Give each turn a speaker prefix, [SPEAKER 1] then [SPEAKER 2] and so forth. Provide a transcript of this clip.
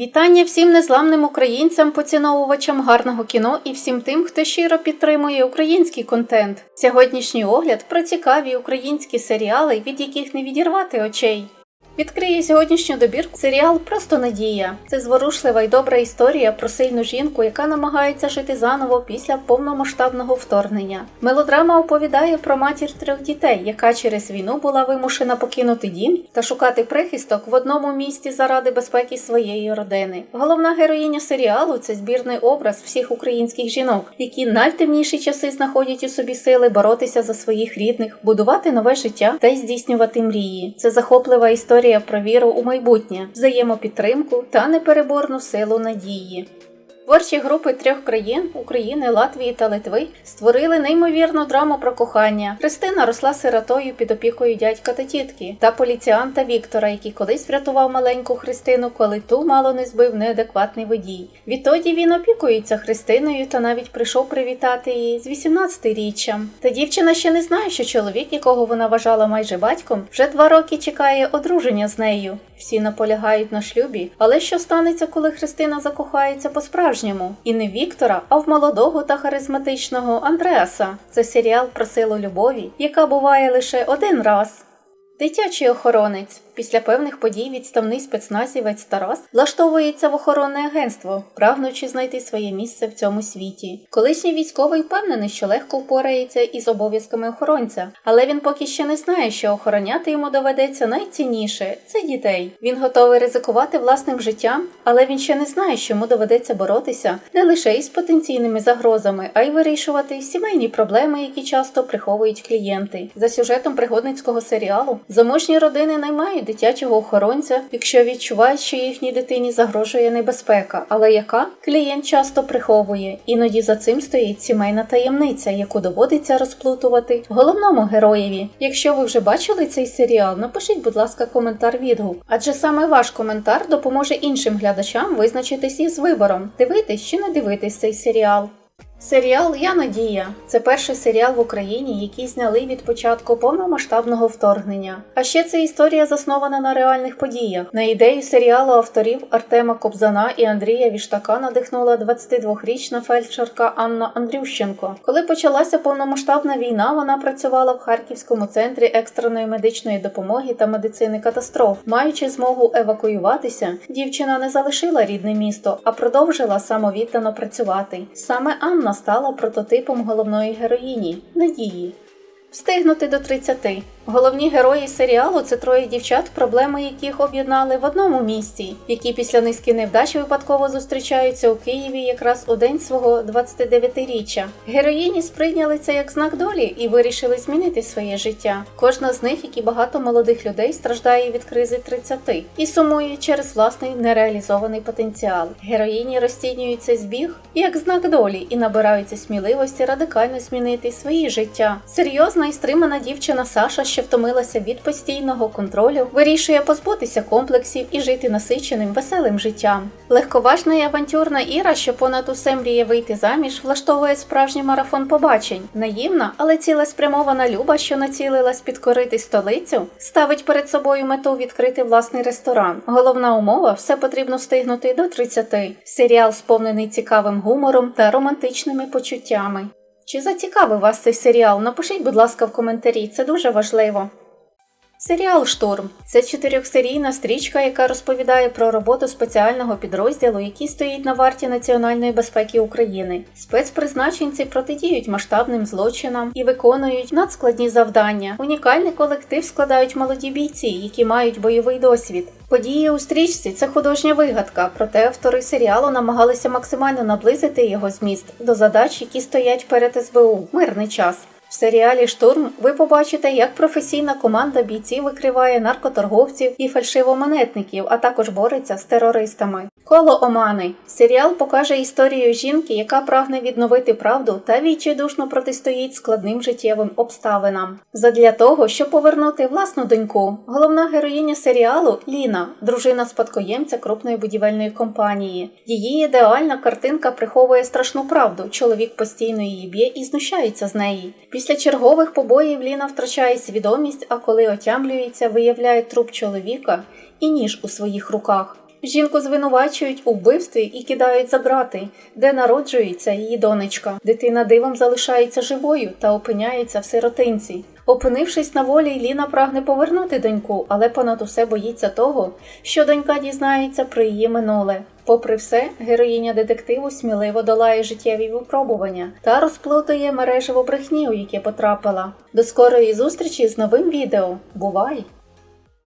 [SPEAKER 1] Вітання всім незламним українцям, поціновувачам гарного кіно і всім тим, хто щиро підтримує український контент. Сьогоднішній огляд про цікаві українські серіали, від яких не відірвати очей. Відкриє сьогоднішню добірку серіал Просто Надія. Це зворушлива і добра історія про сильну жінку, яка намагається жити заново після повномасштабного вторгнення. Мелодрама оповідає про матір трьох дітей, яка через війну була вимушена покинути дім та шукати прихисток в одному місті заради безпеки своєї родини. Головна героїня серіалу це збірний образ всіх українських жінок, які найтемніші часи знаходять у собі сили боротися за своїх рідних, будувати нове життя та й здійснювати мрії. Це захоплива історія про віру у майбутнє, взаємопідтримку та непереборну силу надії. Творчі групи трьох країн України, Латвії та Литви створили неймовірну драму про кохання. Христина росла сиротою під опікою дядька та тітки та поліціанта Віктора, який колись врятував маленьку Христину, коли ту мало не збив неадекватний водій. Відтоді він опікується Христиною та навіть прийшов привітати її з 18-річчям. Та дівчина ще не знає, що чоловік, якого вона вважала майже батьком, вже два роки чекає одруження з нею. Всі наполягають на шлюбі, але що станеться, коли Христина закохається по-справжньому? І не Віктора, а в молодого та харизматичного Андреаса. Це серіал про силу любові, яка буває лише один раз. Дитячий охоронець. Після певних подій відставний спецназівець Тарас влаштовується в охоронне агентство, прагнучи знайти своє місце в цьому світі. Колишній військовий впевнений, що легко впорається із обов'язками охоронця, але він поки ще не знає, що охороняти йому доведеться найцінніше це дітей. Він готовий ризикувати власним життям, але він ще не знає, що йому доведеться боротися не лише із потенційними загрозами, а й вирішувати сімейні проблеми, які часто приховують клієнти. За сюжетом пригодницького серіалу заможні родини наймають дитячого охоронця, якщо відчувають, що їхній дитині загрожує небезпека, але яка клієнт часто приховує. Іноді за цим стоїть сімейна таємниця, яку доводиться розплутувати головному героєві. Якщо ви вже бачили цей серіал, напишіть, будь ласка, коментар відгук, адже саме ваш коментар допоможе іншим глядачам визначитись із вибором, дивитись чи не дивитись цей серіал. Серіал Я Надія це перший серіал в Україні, який зняли від початку повномасштабного вторгнення. А ще це історія заснована на реальних подіях. На ідею серіалу авторів Артема Кобзана і Андрія Віштака надихнула 22-річна фельдшерка Анна Андрющенко. Коли почалася повномасштабна війна, вона працювала в Харківському центрі екстреної медичної допомоги та медицини катастроф. Маючи змогу евакуюватися, дівчина не залишила рідне місто, а продовжила самовіддано працювати. Саме Анна стала прототипом головної героїні Надії. Встигнути до 30. Головні герої серіалу це троє дівчат, проблеми яких об'єднали в одному місці, які після низки невдач випадково зустрічаються у Києві якраз у день свого 29-річчя. Героїні сприйняли це як знак долі і вирішили змінити своє життя. Кожна з них, як і багато молодих людей, страждає від кризи 30 і сумує через власний нереалізований потенціал. Героїні розцінюють цей збіг як знак долі і набираються сміливості радикально змінити своє життя. Серйозна і стримана дівчина Саша що втомилася від постійного контролю, вирішує позбутися комплексів і жити насиченим, веселим життям. Легковажна і авантюрна Іра, що понад усе мріє вийти заміж, влаштовує справжній марафон побачень. Наївна, але цілеспрямована Люба, що націлилась підкорити столицю, ставить перед собою мету відкрити власний ресторан. Головна умова все потрібно встигнути до 30. Серіал сповнений цікавим гумором та романтичними почуттями. Чи зацікавив вас цей серіал? Напишіть, будь ласка, в коментарі, це дуже важливо. Серіал Штурм це чотирьохсерійна стрічка, яка розповідає про роботу спеціального підрозділу, який стоїть на варті національної безпеки України. Спецпризначенці протидіють масштабним злочинам і виконують надскладні завдання. Унікальний колектив складають молоді бійці, які мають бойовий досвід. Події у стрічці це художня вигадка, проте автори серіалу намагалися максимально наблизити його зміст до задач, які стоять перед СБУ мирний час. В серіалі Штурм ви побачите, як професійна команда бійців викриває наркоторговців і фальшивомонетників, а також бореться з терористами. Коло Омани серіал покаже історію жінки, яка прагне відновити правду та відчайдушно протистоїть складним життєвим обставинам. Задля того, щоб повернути власну доньку, головна героїня серіалу Ліна, дружина спадкоємця крупної будівельної компанії. Її ідеальна картинка приховує страшну правду. Чоловік постійно її б'є і знущається з неї. Після чергових побоїв Ліна втрачає свідомість, а коли отямлюється, виявляє труп чоловіка і ніж у своїх руках. Жінку звинувачують у вбивстві і кидають за грати, де народжується її донечка. Дитина дивом залишається живою та опиняється в сиротинці. Опинившись на волі, Ліна прагне повернути доньку, але понад усе боїться того, що донька дізнається про її минуле. Попри все, героїня детективу сміливо долає життєві випробування та розплутує мережево брехні, у яке потрапила. До скорої зустрічі з новим відео. Бувай!